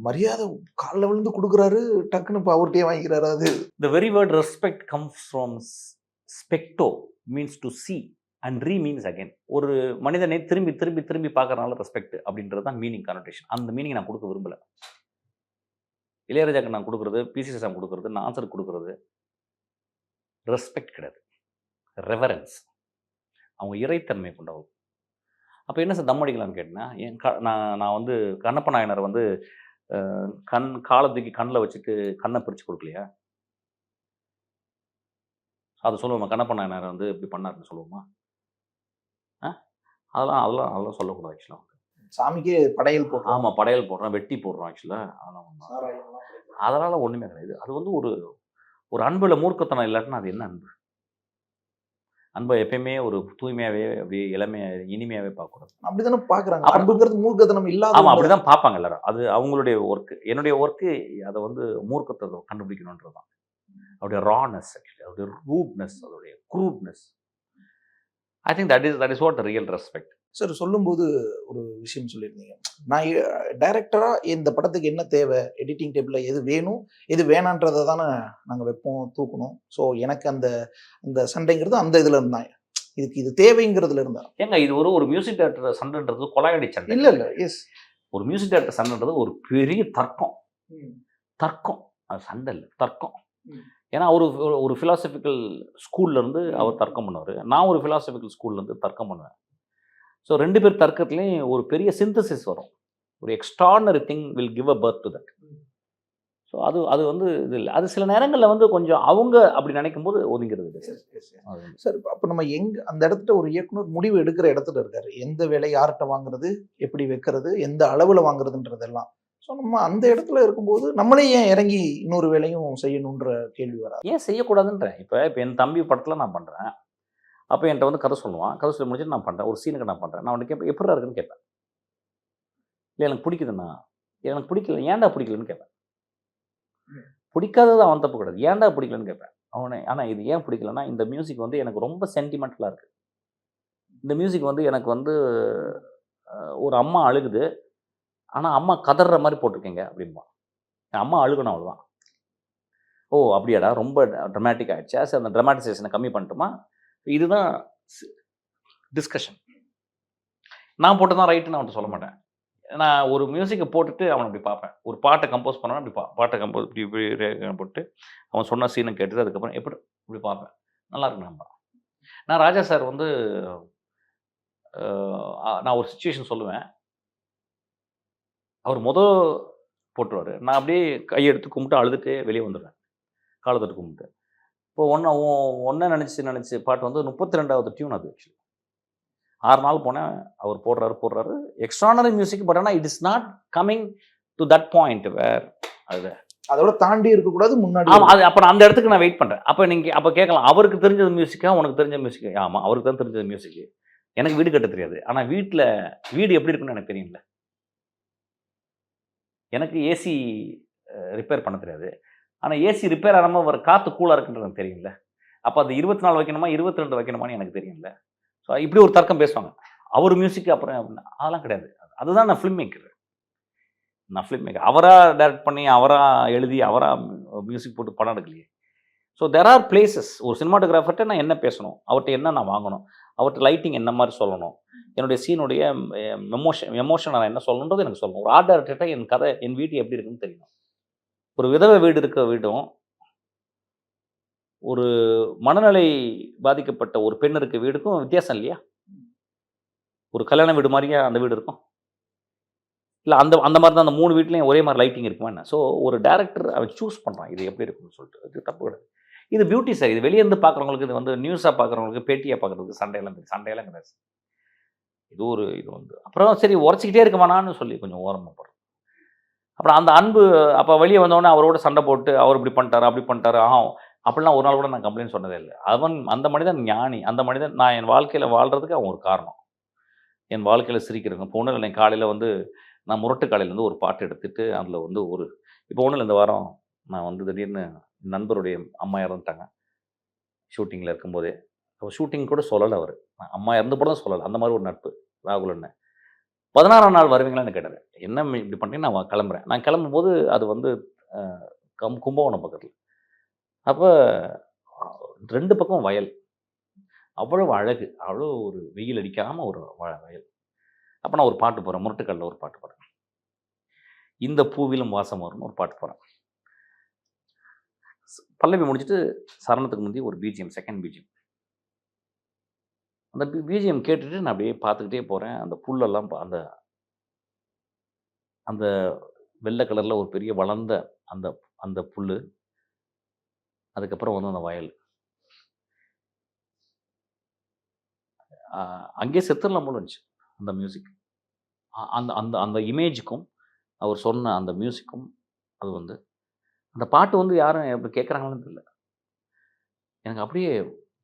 Speaker 3: மரியாதை காலில் விழுந்து கொடுக்குறாரு டக்குன்னு இப்போ அவர்கிட்டயே வாங்கிக்கிறாரு அது.
Speaker 4: Very word respect comes from s- specto, means to see. And re means again ஒரு மனிதனை திரும்பி திரும்பி திரும்பி பார்க்கறனால ரெஸ்பெக்ட் அப்படின்றது தான் மீனிங் கனோட்டேஷன் அந்த மீனிங் நான் கொடுக்க விரும்பலை. இளையராஜாக்கு நான் கொடுக்குறது பிசி சாம் கொடுக்குறது நான் ஆன்சர் கொடுக்குறது ரெஸ்பெக்ட் கிடையாது. ரெவரன்ஸ் அவங்க இறைத்தன்மை கொண்டவங்க அப்போ என்ன சார் தம் அடிக்கலாம்னு கேட்டேன்னா என் க நான் நான் வந்து கண்ணப்ப நாயனர் வந்து கண் காலை தூக்கி கண்ணில் வச்சுட்டு கண்ணை பிரித்து கொடுக்கலையா? அதை சொல்லுவோமா? கண்ணப்ப நாயனர் வந்து இப்படி பண்ணாருன்னு சொல்லுவோமா? அதெல்லாம் அதெல்லாம் அதெல்லாம் சொல்லக்கூடாது ஆக்சுவலாக
Speaker 3: சாமிக்கே படையல் போட்டோம்
Speaker 4: ஆமாம் படையல் போடுறோம் வெட்டி போடுறோம் ஆக்சுவலாக அதெல்லாம் அதனால் ஒன்றுமே கிடையாது. அது வந்து ஒரு ஒரு அன்பில் மூர்க்கத்தனம் இல்லாட்டினா அது என்ன அன்பு? அன்பை எப்பயுமே ஒரு தூய்மையாகவே அப்படியே இளமையா இனிமையாகவே பார்க்கக்கூடாது.
Speaker 3: அப்படிதானே பாக்குறாங்க
Speaker 4: அப்புறம்
Speaker 3: அன்புங்கிறது மூர்க்கத்தனம் இல்லாத
Speaker 4: ஆமாம். அப்படி தான் பார்ப்பாங்க எல்லாரும். அது அவங்களுடைய ஒர்க்கு என்னுடைய ஒர்க்கு அதை வந்து மூர்க்கத்தை கண்டுபிடிக்கணுன்றது தான் அவருடைய ரானஸ் ஆக்சுவலி அவருடைய ரூட்னஸ் அதோடைய crudeness I think that is that is what real respect
Speaker 3: sir சொல்லும்போது ஒரு விஷயம் சொல்லியிருந்தீங்க. நான் டைரக்டரா இந்த படத்துக்கு என்ன தேவை? எடிட்டிங் டேபிள்ல எது வேணும்? எது வேணான்றதை தானே நாங்கள் வைப்போம் தூக்கணும். ஸோ எனக்கு அந்த அந்த சண்டைங்கிறது அந்த இதுல இருந்தாங்க இதுக்கு இது தேவைங்கிறதுல இருந்தா.
Speaker 4: ஏங்க இது ஒரு ஒரு மியூசிக் டேரக்டர் சண்டைன்றது கொலையடி சண்டை.
Speaker 3: இல்ல இல்ல எஸ்
Speaker 4: ஒரு மியூசிக் டேரக்டர் சண்டைன்றது ஒரு பெரிய தர்க்கம். தர்க்கம். அது சண்டை இல்லை தர்க்கம். ஏன்னா அவர் ஒரு- ஃபிலாசபிக்கல் ஸ்கூல்ல இருந்து அவர் தர்க்கம் பண்ணுவார். நான் ஒரு ஃபிலாசபிக்கல் ஸ்கூல்ல இருந்து தர்க்கம் பண்ணுவேன். ஸோ ரெண்டு பேர் தர்க்கத்துலேயும் ஒரு பெரிய சிந்தசிஸ் வரும். ஒரு extraordinary thing will give a birth to that so அது அது வந்து இது இல்லை. அது சில நேரங்களில் வந்து கொஞ்சம் அவங்க அப்படி நினைக்கும் போது ஒதுங்கிறது சார்.
Speaker 3: அப்போ நம்ம எங்க அந்த இடத்துல ஒரு இயக்குனர் முடிவு எடுக்கிற இடத்துல இருக்காரு. எந்த வேலை யார்கிட்ட வாங்குறது எப்படி வைக்கிறது எந்த அளவுல வாங்குறதுன்றதெல்லாம். ஸோ நம்ம அந்த இடத்துல இருக்கும்போது நம்மளே ஏன் இறங்கி இன்னொரு வேலையும் செய்யணுன்ற கேள்வி வராது.
Speaker 4: ஏன் செய்யக்கூடாதுன்றேன். இப்போ இப்போ என் தம்பி படத்தில் நான் பண்ணுறேன் அப்போ என்கிட்ட வந்து கதை சொல்லுவான். கதை சொல்லி முடிச்சுட்டு நான் பண்ணுறேன் ஒரு சீனுக்கு நான் பண்ணுறேன் நான் அவனுக்கு கேட்பேன் எப்படிடா இருக்குன்னு கேட்பேன் இல்லை எனக்கு பிடிக்குதுண்ணா. எனக்கு பிடிக்கல. ஏன்டா பிடிக்கலன்னு கேட்பேன் பிடிக்காதது அவன் தப்பு கிடையாது. ஏன்டா பிடிக்கலன்னு கேட்பேன் அவனை ஆனால் இது ஏன் பிடிக்கலன்னா இந்த மியூசிக் வந்து எனக்கு ரொம்ப சென்டிமெண்டலாக இருக்குது இந்த மியூசிக் வந்து எனக்கு வந்து ஒரு அம்மா அழுகுது. ஆனால் அம்மா கதற மாதிரி போட்டிருக்கீங்க அப்படின்பா என் அம்மா அழுகணும் அவ்வளோதான். ஓ அப்படியாடா ரொம்ப ட்ரமாட்டிக் ஆகிடுச்சா சரி அந்த ட்ரமாட்டிசேஷனை கம்மி பண்ணட்டுமா? இதுதான் டிஸ்கஷன் நான் போட்டு தான் ரைட்டுன்னு அவன்கிட்ட சொல்ல மாட்டேன். நான் ஒரு மியூசிக்கை போட்டுட்டு அவனை அப்படி பார்ப்பேன். ஒரு பாட்டை கம்போஸ் பண்ணா அப்படி பா பாட்டை கம்போஸ் இப்படி இப்படி போட்டு அவன் சொன்ன சீனை கேட்டுட்டு அதுக்கப்புறம் எப்படி இப்படி பார்ப்பேன். நல்லா இருக்கு நான் ராஜா சார் வந்து நான் ஒரு சுச்சுவேஷன் சொல்லுவேன். அவர் முத போட்டுருவார். நான் அப்படியே கையெடுத்து கும்பிட்டு அழுதுட்டு வெளியே வந்துடுவேன் காலை தொட்டு கும்பிட்டு. இப்போ ஒன்று ஒன்றை நினச்சி நினச்சி பாட்டு வந்து முப்பத்தி ரெண்டாவது டியூன் அது ஆக்சுவலி ஆறு நாள் போனேன் அவர் போடுறாரு போடுறாரு. எக்ஸ்ட்ரானரி மியூசிக் பட் ஆனால் it is not coming to that point where அது
Speaker 3: அதோட தாண்டி இருக்கக்கூடாது முன்னாடி
Speaker 4: ஆமாம் அது அப்போ நான் அந்த இடத்துக்கு நான் வெயிட் பண்ணுறேன் அப்போ நீங்கள் அப்போ கேட்கலாம் அவருக்கு தெரிஞ்சது மியூசிக்கா உனக்கு தெரிஞ்ச மியூசிக் ஆமாம் அவருக்கு தான் தெரிஞ்சது மியூசிக் எனக்கு வீடு கட்ட தெரியாது. ஆனால் வீட்டில் வீடு எப்படி இருக்குன்னு எனக்கு தெரியும்ல. எனக்கு ஏசி ரிப்பேர் பண்ண தெரியாது. ஆனால் ஏசி ரிப்பேர் ஆகாமல் வர காற்று கூலாக இருக்குன்றது எனக்கு தெரியும்ல. அப்போ அது இருபத்தி நாலு வைக்கணுமா இருபத்தி ரெண்டு வைக்கணுமான்னு எனக்கு தெரியும்ல. ஸோ இப்படி ஒரு தர்க்கம் பேசுவாங்க. அவர் மியூசிக் அப்புறம் அப்படின்னா அதெல்லாம் கிடையாது. அதுதான் நான் ஃபிலிம் மேக்கர் நான் ஃபிலிம் மேக்கர் அவராக டைரக்ட் பண்ணி அவராக எழுதி அவராக மியூசிக் போட்டு படம் எடுக்கலையே. ஸோ தெர் ஆர் பிளேசஸ் ஒரு சினிமாட்டோகிராஃபர்கிட்ட நான் என்ன பேசணும்? அவர்கிட்ட என்ன நான் வாங்கணும்? அவர்கிட்ட லைட்டிங் என்ன மாதிரி சொல்லணும்? என்னுடைய சீனுடைய எமோஷன் எமோஷன் நான் என்ன சொல்லணுன்றது எனக்கு சொல்லணும். ஒரு ஆர்ட் டேரக்டர்கிட்ட என் கதை என் வீடு எப்படி இருக்குன்னு தெரியணும். ஒரு விதவை வீடு இருக்க வீடும் ஒரு மனநிலை பாதிக்கப்பட்ட ஒரு பெண் இருக்க வீடுக்கும் வித்தியாசம் இல்லையா? ஒரு கல்யாண வீடு மாதிரியே அந்த வீடு இருக்கும்? இல்லை அந்த அந்த மாதிரி தான் அந்த மூணு வீட்லேயும் ஒரே மாதிரி லைட்டிங் இருக்குமா என்ன? ஸோ ஒரு டேரக்டர் அவன் சூஸ் பண்ணுறான் இது எப்படி இருக்கும்னு சொல்லிட்டு. இது தப்பு கிடையாது. இது பியூட்டி சார் இது வெளியே இருந்து பார்க்குறவங்களுக்கு இது வந்து நியூஸாக பார்க்குறவங்களுக்கு பேட்டியாக பார்க்குறதுக்கு சண்டையெல்லாம் சண்டையெல்லாம் கிடையாது. இது ஒரு இது வந்து. அப்புறம் சரி உரைச்சிக்கிட்டே இருக்கமானான்னு சொல்லி கொஞ்சம் ஓரமாக போடுறோம் அப்புறம் அந்த அன்பு அப்போ வெளியே வந்தோடனே அவரோட சண்டை போட்டு அவர் இப்படி பண்ணிட்டாரு அப்படி பண்ணிட்டாரு ஆகும் அப்படிலாம் ஒரு நாள் கூட நான் கம்ப்ளைண்ட் சொன்னதே இல்லை. அவன் அந்த மனிதன் ஞானி. அந்த மனிதன் நான் என் வாழ்க்கையில் வாழ்கிறதுக்கு அவன் ஒரு காரணம். என் வாழ்க்கையில் சிரிக்கிறவங்க. இப்போ ஒன்றும் இல்லை காலையில் வந்து நான் முரட்டு காலையிலேருந்து ஒரு பாட்டு எடுத்துட்டு அதில் வந்து ஒரு இப்போ ஒன்றும் இல்லை இந்த வாரம் நான் வந்து திடீர்னு நண்பருடைய அம்மா இறந்துட்டாங்க. ஷூட்டிங்கில் இருக்கும்போதே. அப்போ ஷூட்டிங் கூட சொல்லலை அவர். அம்மா இறந்து கூட சொல்லலை. அந்த மாதிரி ஒரு நட்பு. ராகுல் அண்ணன் பதினாறாம் நாள் வருவீங்களான்னு கேட்டார் என்ன இப்படி பண்ணிட்டு நான் கிளம்புறேன். நான் கிளம்பும்போது அது வந்து கம் கும்பகோணம் பக்கத்தில். அப்போ ரெண்டு பக்கம் வயல். அவ்வளவு அழகு. அவ்வளோ ஒரு வெயில் அடிக்காமல் ஒரு வ- வயல். அப்போ நான் ஒரு பாட்டு போகிறேன் முரட்டுக்கல்ல ஒரு பாட்டு போகிறேன் இந்த பூவிலும் வாசம் வரும்னு ஒரு பாட்டு போகிறேன் பல்லவி முடிச்சுட்டு சரணத்துக்கு முந்தி ஒரு பிஜிஎம் செகண்ட் பிஜிஎம் அந்த பிஜிஎம் கேட்டுட்டு நான் அப்படியே பார்த்துக்கிட்டே போகிறேன் அந்த புல்லெல்லாம் அந்த அந்த வெள்ளை கலரில் ஒரு பெரிய வளர்ந்த அந்த அந்த புல் அதுக்கப்புறம் வந்து அந்த வயல். அங்கேயே செத்துடலாம் போல இருந்துச்சு அந்த மியூசிக். அந்த அந்த அந்த இமேஜுக்கும் அவர் சொன்ன அந்த மியூசிக்கும் அது வந்து. அந்த பாட்டு வந்து யாரும் எப்படி கேட்குறாங்கன்னு தெரியல. எனக்கு அப்படியே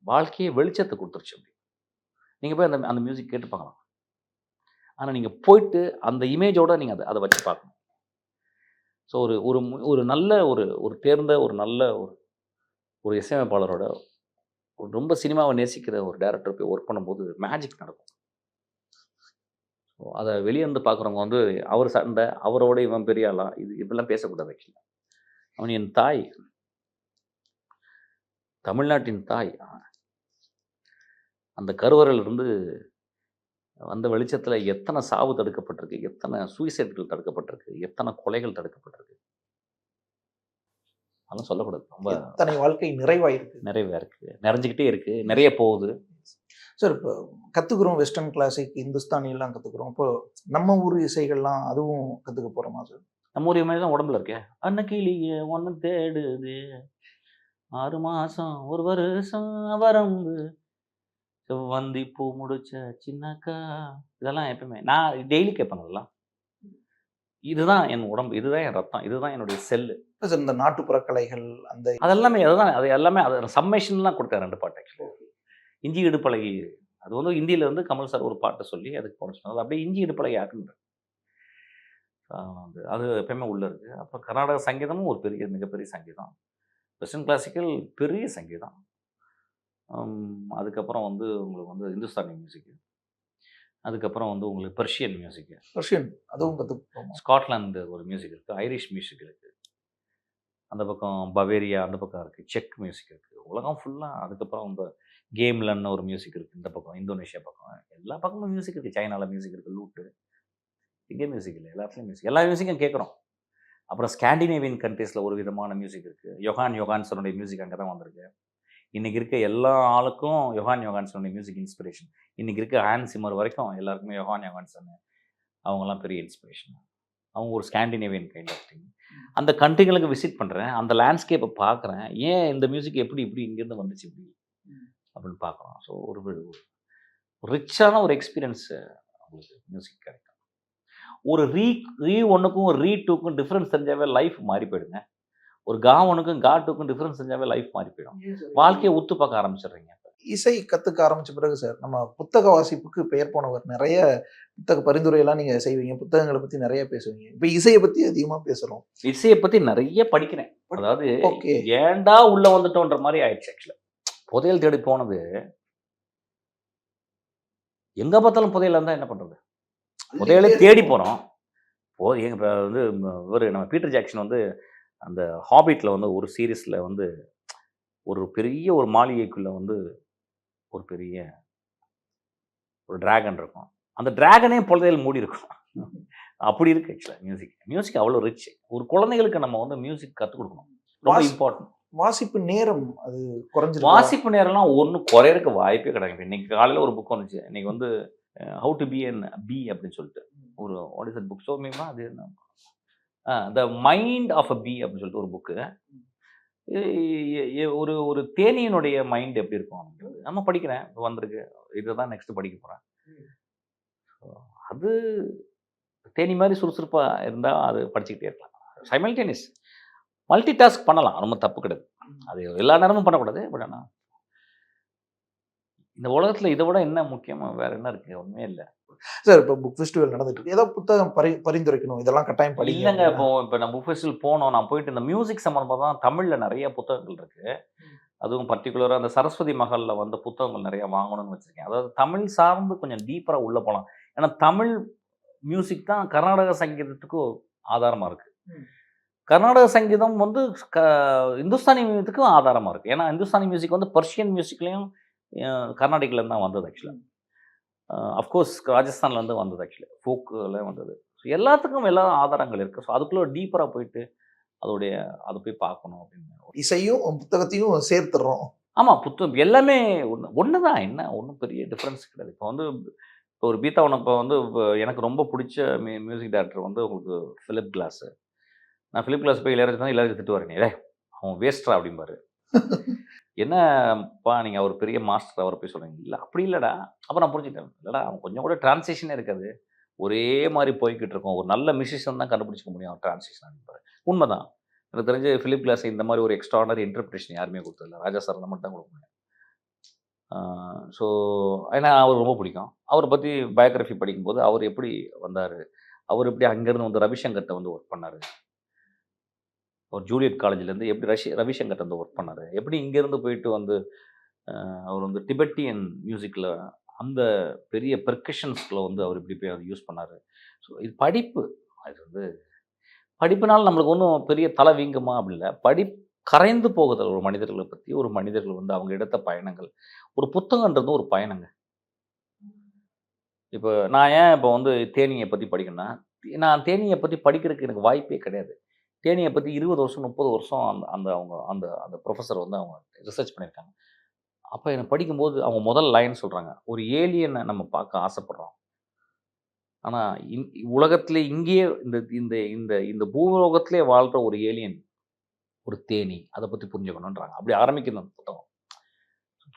Speaker 4: வாழ்க்கையே வெளிச்சத்தை கொடுத்துருச்சு அப்படி. நீங்கள் போய் அந்த அந்த மியூசிக் கேட்டு பார்க்கலாம். ஆனால் நீங்கள் போயிட்டு அந்த இமேஜோடு நீங்கள் அதை அதை வச்சு பார்க்கணும். ஸோ ஒரு ஒரு ஒரு நல்ல ஒரு ஒரு தேர்ந்த ஒரு நல்ல ஒரு ஒரு இசையமைப்பாளரோட ஒரு ரொம்ப சினிமாவை நேசிக்கிற ஒரு டேரக்டர் போய் ஒர்க் பண்ணும்போது மேஜிக் நடக்கும். ஸோ அதை வெளியே வந்து பார்க்குறவங்க வந்து அவர் சண்டை அவரோட இவன் பெரிய ஆளா இது இப்படிலாம் பேசக்கூடாது ஆக்சுவலாக அவன் என் தாய். தமிழ்நாட்டின் தாய். அந்த கருவறையில இருந்து அந்த வெளிச்சத்தில் எத்தனை சாவு தடுக்கப்பட்டிருக்கு? எத்தனை சூசைட்கள் தடுக்கப்பட்டிருக்கு? எத்தனை கொலைகள் தடுக்கப்பட்டிருக்கு? அதெல்லாம் சொல்லக்கூடாது. ரொம்ப
Speaker 3: எத்தனை வாழ்க்கை நிறைவாயிருக்கு.
Speaker 4: நிறைவா இருக்கு நிறைஞ்சுக்கிட்டே இருக்கு. நிறைய போகுது.
Speaker 3: சார் இப்போ கற்றுக்குறோம் வெஸ்டர்ன் கிளாசிக் இந்துஸ்தானி எல்லாம் கற்றுக்குறோம் இப்போ நம்ம ஊர் இசைகள்லாம் அதுவும் கற்றுக்க போகிறோமா சார்?
Speaker 4: நம்ம ஊர் மாதிரி தான் உடம்புல இருக்கே. அன்னக்கிளியே ஒன்று தேடுது. ஆறு மாசம் ஒரு வருஷம் வரம்பு செவ்வந்தி பூ முடிச்ச சின்னக்கா இதெல்லாம் எப்பவுமே நான் டெய்லி கேட்பேன் அதெல்லாம் இதுதான் என் உடம்பு இதுதான் என் ரத்தம் இதுதான் என்னுடைய செல்லு
Speaker 3: சார் இந்த நாட்டுப்புற கலைகள் அந்த
Speaker 4: அதெல்லாமே அதுதான் அது எல்லாமே அது சம்மேஷன்லாம் கொடுத்தேன் ரெண்டு பாட்டு ஆக்சுவலி இஞ்சி இடுப்பழகி அது வந்து ஹிந்தியில வந்து கமல் சார் ஒரு பாட்டை சொல்லி அதுக்கு போட சொன்னார். அது அப்படியே இஞ்சி இடுப்பழகி ஆக்குன்ற அது அது எப்பயுமே உள்ள இருக்கு. அப்புறம் கர்நாடக சங்கீதமும் ஒரு பெரிய மிகப்பெரிய சங்கீதம். வெஸ்டர்ன் கிளாசிக்கல் பெரிய சங்கீதம். அதுக்கப்புறம் வந்து உங்களுக்கு வந்து இந்துஸ்தானி மியூசிக்கு அதுக்கப்புறம் வந்து உங்களுக்கு பெர்ஷியன் மியூசிக்கு
Speaker 3: ரஷ்யன் அதுவும் கற்றுக்குறோமா
Speaker 4: ஸ்காட்லாந்து ஒரு மியூசிக் இருக்குது ஐரிஷ் மியூசிக் இருக்குது அந்த பக்கம் பவேரியா அந்த பக்கம் இருக்குது செக் மியூசிக் இருக்குது உலகம் ஃபுல்லாக அதுக்கப்புறம் இந்த கேம்லன்னு ஒரு மியூசிக் இருக்குது இந்த பக்கம் இந்தோனேஷியா பக்கம். எல்லா பக்கமும் மியூசிக் இருக்குது சைனாவில் மியூசிக் இருக்குது லூட்டு இங்கே மியூசிக் இல்லை எல்லாத்துலேயும் மியூசிக் எல்லா மியூசிக்கும் கேட்குறோம். அப்புறம் ஸ்காண்டினேவியன் கண்ட்ரீஸில் ஒரு விதமான மியூசிக் இருக்குது யோகான் யோகான்சனுடைய மியூசிக் அங்கே தான் வந்திருக்கு. இன்றைக்கி இருக்க எல்லா ஆளுக்கும் யோகான் யோகான்சனுடைய மியூசிக் இன்ஸ்பிரேஷன் இன்றைக்கி இருக்க ஹேண்ட் சிம்மர் வரைக்கும் எல்லாருக்குமே யோகான் யோகான்சன் அவங்கெல்லாம் பெரிய இன்ஸ்பிரேஷன் அவங்க ஒரு ஸ்காண்டினேவியன் கைண்ட் ஆஃப் திங் அந்த கண்ட்ரிகளுக்கு விசிட் பண்ணுறேன் அந்த லேண்ட்ஸ்கேப்பை பார்க்குறேன். ஏன் இந்த மியூசிக் எப்படி இப்படி இங்கேருந்து வந்துச்சு இப்படி? அப்படின்னு பார்க்குறோம் ஸோ ஒரு ரிச்சான ஒரு எக்ஸ்பீரியன்ஸ் உங்களுக்கு மியூசிக் கிடைக்கும். ஒரு ரீ ரீ ஒன்றுக்கும் ரீ டூக்கும் டிஃப்ரென்ஸ் தெரிஞ்சாவே லைஃப் மாறி போயிடுங்க. ஒரு கா ஒன்றுக்கும் கா டூக்கும் டிஃப்ரென்ஸ் தெரிஞ்சாவே லைஃப் மாறி போயிடும். வாழ்க்கையை உத்து பார்க்க ஆரம்பிச்சிடுறீங்க.
Speaker 3: இசை கற்றுக்க ஆரம்பிச்ச பிறகு சார் நம்ம புத்தக வாசிப்புக்கு பெயர் போனவர் நிறைய புத்தக பரிந்துரையெல்லாம் நீங்கள் செய்வீங்க. புத்தகங்களை பற்றி நிறைய பேசுவீங்க. இப்போ இசையை பற்றி அதிகமாக பேசுகிறோம்
Speaker 4: இசையை பற்றி நிறைய படிக்கிறேன். அதாவது
Speaker 3: ஓகே.
Speaker 4: ஏன்டா உள்ள வந்துட்டோன்ற மாதிரி ஆயிடுச்சு ஆக்சுவலாக புதையல் தேடி போனது எங்க பார்த்தாலும் புதையல் இருந்தா என்ன பண்றது? புதையலை தேடி போறோம். போ எங்க இப்ப வந்து ஒரு நம்ம பீட்டர் ஜாக்சன் வந்து அந்த ஹாபிட்ல வந்து ஒரு சீரீஸ்ல வந்து ஒரு பெரிய ஒரு மாளிகைக்குள்ள வந்து ஒரு பெரிய ஒரு டிராகன் இருக்கும். அந்த டிராகனே புதையல் மூடி இருக்கும். அப்படி இருக்கு ஆக்சுவலாக மியூசிக் மியூசிக் அவ்வளோ ரிச் ஒரு குழந்தைகளுக்கு நம்ம வந்து மியூசிக் கற்றுக் கொடுக்கணும். ரொம்ப இம்பார்ட்டன்ட்
Speaker 3: வாசிப்பு நேரம் அது குறைஞ்சிருக்கு
Speaker 4: வாசிப்பு நேரம்லாம் ஒன்றும் குறையறதுக்கு வாய்ப்பே கிடையாது. இன்னைக்கு காலையில் ஒரு புக் வந்துச்சு. இன்னைக்கு வந்து how to be an B அப்படின்னு சொல்லிட்டு. ஒரு வாட் இஸ் புக் ஸோ மீமா அது என்ன? The mind of a B அப்படின்னு சொல்லிட்டு ஒரு புக்கு ஒரு ஒரு தேனியினுடைய மைண்ட் எப்படி இருக்கும் நம்ம படிக்கிறேன். இப்போ வந்திருக்கு. இதை தான் நெக்ஸ்ட் படிக்க போகிறேன் அது தேனி மாதிரி சுறுசுறுப்பாக இருந்தால் அது படிச்சுக்கிட்டே இருக்கலாம். சைமல்டேனியஸ் மல்டி டாஸ்க் பண்ணலாம் ரொம்ப தப்பு கிடையாது. அது எல்லா நேரமும் பண்ணக்கூடாது. பட் ஆனால் இந்த உலகத்தில் இதை விட என்ன முக்கியமாக வேற என்ன இருக்கு? ஒன்றுமே இல்லை.
Speaker 3: சார் இப்போ புக் ஃபெஸ்டிவல் நடந்துட்டு இருக்கு. ஏதாவது புத்தகம் பரி பரிந்துரைக்கணும். இதெல்லாம் கட்டாயம் படிங்க
Speaker 4: இல்லைங்க. இப்போ இப்போ நான் புக் ஃபெஸ்டிவல் போனோம். நான் போயிட்டு இந்த மியூசிக் சம்மந்தமாக தான் தமிழில் நிறைய புத்தகங்கள் இருக்கு. அதுவும் பர்டிகுலராக அந்த சரஸ்வதி மகளில் வந்த புத்தகங்கள் நிறைய வாங்கணும்னு வச்சிருக்கேன். அதாவது தமிழ் சார்ந்து கொஞ்சம் டீப்பராக உள்ளே போகலாம் ஏன்னா தமிழ் மியூசிக் தான் கர்நாடக சங்கீதத்துக்கு ஆதாரமாக இருக்கு.
Speaker 3: ம்.
Speaker 4: கர்நாடக சங்கீதம் வந்து க இந்துஸ்தானி மியூசிக்கும் ஆதாரமாக இருக்குது ஏன்னா இந்துஸ்தானி மியூசிக் வந்து பர்ஷியன் மியூசிக்லேயும் கர்நாடிக்லேருந்து தான் வந்தது ஆக்சுவலாக அஃப்கோர்ஸ் ராஜஸ்தான்லேருந்து வந்தது ஆக்சுவலி ஃபோக்கில் வந்தது. ஸோ எல்லாத்துக்கும் எல்லா ஆதாரங்கள் இருக்குது ஸோ அதுக்குள்ளே டீப்பராக போயிட்டு அதோடைய அதை போய் பார்க்கணும் அப்படின்னு.
Speaker 3: இசையும் புத்தகத்தையும் சேர்த்துடுறோம்
Speaker 4: ஆமாம் புத்தகம் எல்லாமே ஒன்று ஒன்று தான் என்ன ஒன்றும் பெரிய டிஃப்ரென்ஸ் கிடையாது. இப்போ வந்து இப்போ ஒரு பீத்தாவன் இப்போ வந்து எனக்கு ரொம்ப பிடிச்ச மியூ மியூசிக் டைரக்டர் வந்து உங்களுக்கு ஃபிலிப் கிளாஸு நான் ஃபிலிப் கிளாஸ் போய் இளையராஜா தான் இளையராஜா திட்டு வரேன் அவன் வேஸ்ட்ரா அப்படிம்பாரு. என்னப்பா நீங்கள் அவர் பெரிய மாஸ்டர் அவரை போய் சொல்கிறீங்க இல்லை அப்படி இல்லைடா. அப்போ நான் புரிஞ்சுட்டேன் இல்லைடா அவன் கொஞ்சம் கூட டிரான்சேஷனே இருக்காது. ஒரே மாதிரி போய்கிட்டு இருக்கோம். ஒரு நல்ல மியூசிஷியன் தான் கண்டுபிடிச்சிக்க முடியும் அவர் டிரான்சேஷன் அப்படின்பாரு உண்மைதான். எனக்கு தெரிஞ்சு ஃபிலிப் கிளாஸ் இந்த மாதிரி ஒரு எக்ஸ்ட்ரானரி இன்டர்பிரேஷன் யாருமே கொடுத்ததில்ல. ராஜா சார் மட்டும் தான் கொடுக்க முடியும். ஸோ ஏன்னா அவர் ரொம்ப பிடிக்கும். அவரை பற்றி பயோகிராஃபி படிக்கும்போது அவர் எப்படி வந்தார்? அவர் எப்படி அங்கேருந்து வந்து ரவிசங்கர்கிட்ட வந்து ஒர்க் பண்ணார்? ஒரு ஜூலியட் காலேஜ்லேருந்து எப்படி ரஷி ரவிசங்கர் வந்து ஒர்க் பண்ணார்? எப்படி இங்கேருந்து போயிட்டு வந்து அவர் வந்து டிபெட்டியன் மியூசிக்கில் அந்த பெரிய பெர்கஷன்ஸில் வந்து அவர் எப்படி போய் அதை யூஸ் பண்ணார். ஸோ இது படிப்பு. அது வந்து படிப்புனால நம்மளுக்கு ஒன்றும் பெரிய தலை வீங்குமா? அப்படி இல்லை. படி கரைந்து போகுதல் ஒரு மனிதர்களை பற்றி ஒரு மனிதர்கள் வந்து அவங்க எடுத்த பயணங்கள். ஒரு புத்தகன்றது ஒரு பயணங்க. இப்போ நான் ஏன் இப்போ வந்து தேனியை பற்றி படிக்கணும்னா நான் தேனியை பற்றி படிக்கிறதுக்கு எனக்கு வாய்ப்பே கிடையாது. தேனியை பற்றி இருபது வருஷம் முப்பது வருஷம் அந்த அந்த அவங்க அந்த அந்த ப்ரொஃபஸர் வந்து அவங்க ரிசர்ச் பண்ணியிருக்காங்க. அப்போ என்னை படிக்கும்போது அவங்க முதல் லைன் சொல்கிறாங்க ஒரு ஏலியனை நம்ம பார்க்க ஆசைப்படுறோம். ஆனால் இன் உலகத்தில் இங்கேயே இந்த இந்த இந்த இந்த பூலோகத்திலே வாழ்கிற ஒரு ஏலியன் ஒரு தேனி அதை பற்றி புரிஞ்சுக்கணுன்றாங்க அப்படி ஆரம்பிக்கணும் அந்த புத்தகம்.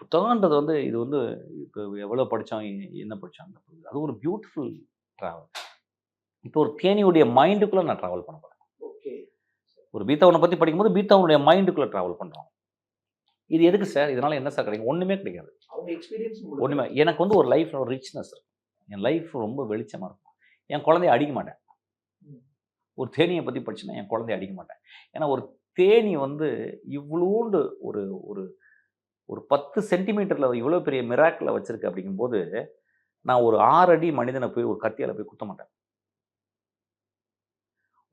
Speaker 4: புத்தகன்றது வந்து இது வந்து இப்போ எவ்வளோ படித்தோம் என்ன படித்தோம் அது ஒரு பியூட்டிஃபுல் ட்ராவல் இப்போ ஒரு தேனியுடைய மைண்டுக்குள்ளே நான் ட்ராவல் பண்ண போகிறேன் ஒரு பீத்தாவனை பற்றி படிக்கும்போது பீத்தாவனுடைய மைண்டுக்குள்ளே ட்ராவல் பண்ணுறோம் இது எதுக்கு சார் இதனால் என்ன சார் கிடைக்கும்? ஒன்றுமே கிடைக்காது. ஒன்றுமே எனக்கு வந்து ஒரு லைஃப்பில் ஒரு ரிச்னஸ் இருக்கும். என் லைஃப் ரொம்ப வெளிச்சமாக இருக்கும். என் குழந்தைய அடிக்க மாட்டேன். ஒரு தேனியை பற்றி படிச்சுன்னா என் குழந்தைய அடிக்க மாட்டேன். ஏன்னா ஒரு தேனி வந்து இவ்வளோண்டு ஒரு ஒரு ஒரு பத்து சென்டிமீட்டரில் இவ்வளோ பெரிய மிராக்கில் வச்சிருக்கு அப்படிங்கும்போது நான் ஒரு ஆறு அடி மனிதனை போய் ஒரு கத்தியால் போய் குத்த மாட்டேன்.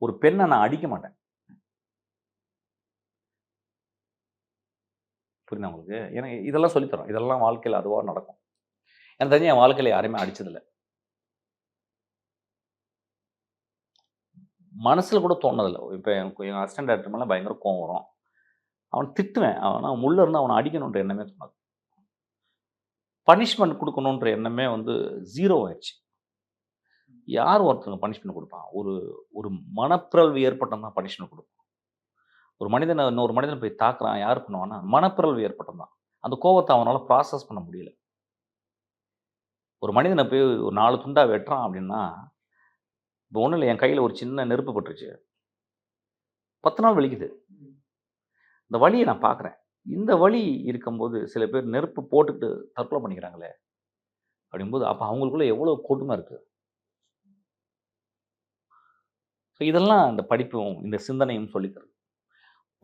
Speaker 4: ஒரு பெண்ணை நான் அடிக்க மாட்டேன். புரியுதா உங்களுக்கு? எனக்கு இதெல்லாம் சொல்லித்தரோம். இதெல்லாம் வாழ்க்கையில் அதுவாக நடக்கும். எனக்கு தெரிஞ்சு என் வாழ்க்கையில் யாரையுமே அடிச்சதில்லை. மனசில் கூட தோணதில்லை. இப்போ எனக்கு என் அசிஸ்டன்ட் டேரக்டர் மேலே பயங்கர கோவம் வரும். அவன் திட்டுவேன். அவன் முள்ள இருந்து அவனை அடிக்கணுன்ற எண்ணமே தோணாது. பனிஷ்மெண்ட் கொடுக்கணுன்ற எண்ணமே வந்து ஜீரோ ஆயிடுச்சு. யார் ஒருத்தங்க பனிஷ்மெண்ட் கொடுப்பான்? ஒரு ஒரு மனப்பிறழ்வு ஏற்பட்டோம் தான் பனிஷ்மெண்ட் கொடுப்பான். ஒரு மனிதனை இன்னொரு மனிதனை போய் தாக்குறான் யார் பண்ணுவான்னா மனப்பிறழ்வு ஏற்பட்டோம் தான் அந்த கோவத்தை அவனால் ப்ராசஸ் பண்ண முடியல. ஒரு மனிதனை போய் ஒரு நாலு துண்டா வெட்டுறான் அப்படின்னா இப்போ ஒன்றும் இல்லை என் கையில் ஒரு சின்ன நெருப்பு பட்டுருச்சு. பத்து நாள் வலிக்குது. இந்த வழியை நான் பார்க்குறேன் இந்த வழி இருக்கும்போது சில பேர் நெருப்பு போட்டுக்கிட்டு தற்கொலை பண்ணிக்கிறாங்களே அப்படிங்கும்போது அப்போ அவங்களுக்குள்ள எவ்வளோ கொடுமை இருக்குது ஸோ இதெல்லாம் இந்த படிப்பும் இந்த சிந்தனையும் சொல்லித்தரும்.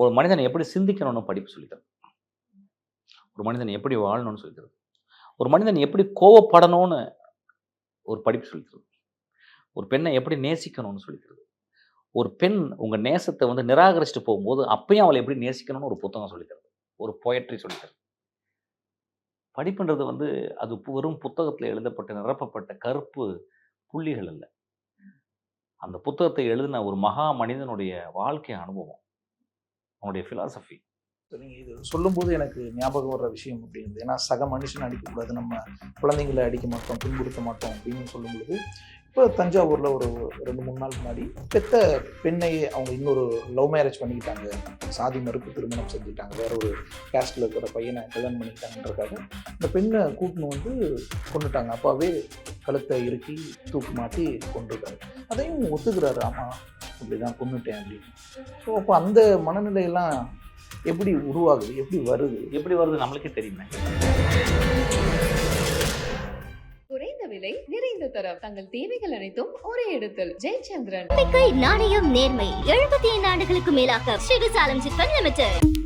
Speaker 4: ஒரு மனிதனை எப்படி சிந்திக்கணும்னு படிப்பு சொல்லித்தரும். ஒரு மனிதன் எப்படி வாழணும்னு சொல்லித்தரும். ஒரு மனிதன் எப்படி கோவப்படணும்னு ஒரு படிப்பு சொல்லித்தரும். ஒரு பெண்ணை எப்படி நேசிக்கணும்னு சொல்லித்தருது ஒரு பெண் உங்கள் நேசத்தை வந்து நிராகரிச்சுட்டு போகும்போது அப்பயும் அவளை எப்படி நேசிக்கணும்னு ஒரு புத்தகம் சொல்லித்தருது ஒரு பொயட்ரி சொல்லித்தருது படிப்புன்றது வந்து அது வெறும் புத்தகத்தில் எழுதப்பட்ட நிரப்பப்பட்ட கருப்பு புள்ளிகள் இல்லை அந்த புத்தகத்தை எழுதின ஒரு மகா மனிதனுடைய வாழ்க்கை அனுபவம். அவனுடைய ஃபிலாசபி
Speaker 3: நீங்கள் இது சொல்லும்போது எனக்கு ஞாபகம் வர்ற விஷயம் அப்படிங்கிறது ஏன்னா சக மனுஷன் அடிக்கக்கூடாது. நம்ம குழந்தைங்களை அடிக்க மாட்டோம் துன்புறுத்த மாட்டோம் அப்படின்னு சொல்லும்போது இப்போ தஞ்சாவூரில் ஒரு ரெண்டு மூணு நாள் முன்னாடி பெத்த பெண்ணையே அவங்க இன்னொரு லவ் மேரேஜ் பண்ணிக்கிட்டாங்க. சாதி மறுப்பு திருமணம் செஞ்சுட்டாங்க. வேற ஒரு கேஸ்டில் இருக்கிற பையனை கல்யாணம் பண்ணிக்கிட்டாங்கன்றக்காக இந்த பெண்ணை கூட்டின்னு வந்து கொண்டுட்டாங்க அப்பாவே கழுத்தை இறுக்கி தூக்கு மாட்டி கொண்டுருக்காரு அதையும் ஒத்துக்கிறாரு ஆமாம் இப்படிதான் கொண்டுட்டேன் அப்படின்னு. ஸோ அப்போ அந்த மனநிலையெல்லாம் எப்படி உருவாகுது? எப்படி வருது?
Speaker 4: எப்படி வருது? நம்மளுக்கே தெரியுமே.
Speaker 1: விலை நிறைந்த தரம். தங்கள் தேவைகள் அனைத்தும் ஒரே இடத்தில். ஜெயச்சந்திரன்.
Speaker 2: நாணயம் நேர்மை. எழுபத்தி ஐந்து ஆண்டுகளுக்கு மேலாக ஸ்ரீ விசாலம் சிட்ஃபண்ட் லிமிடெட்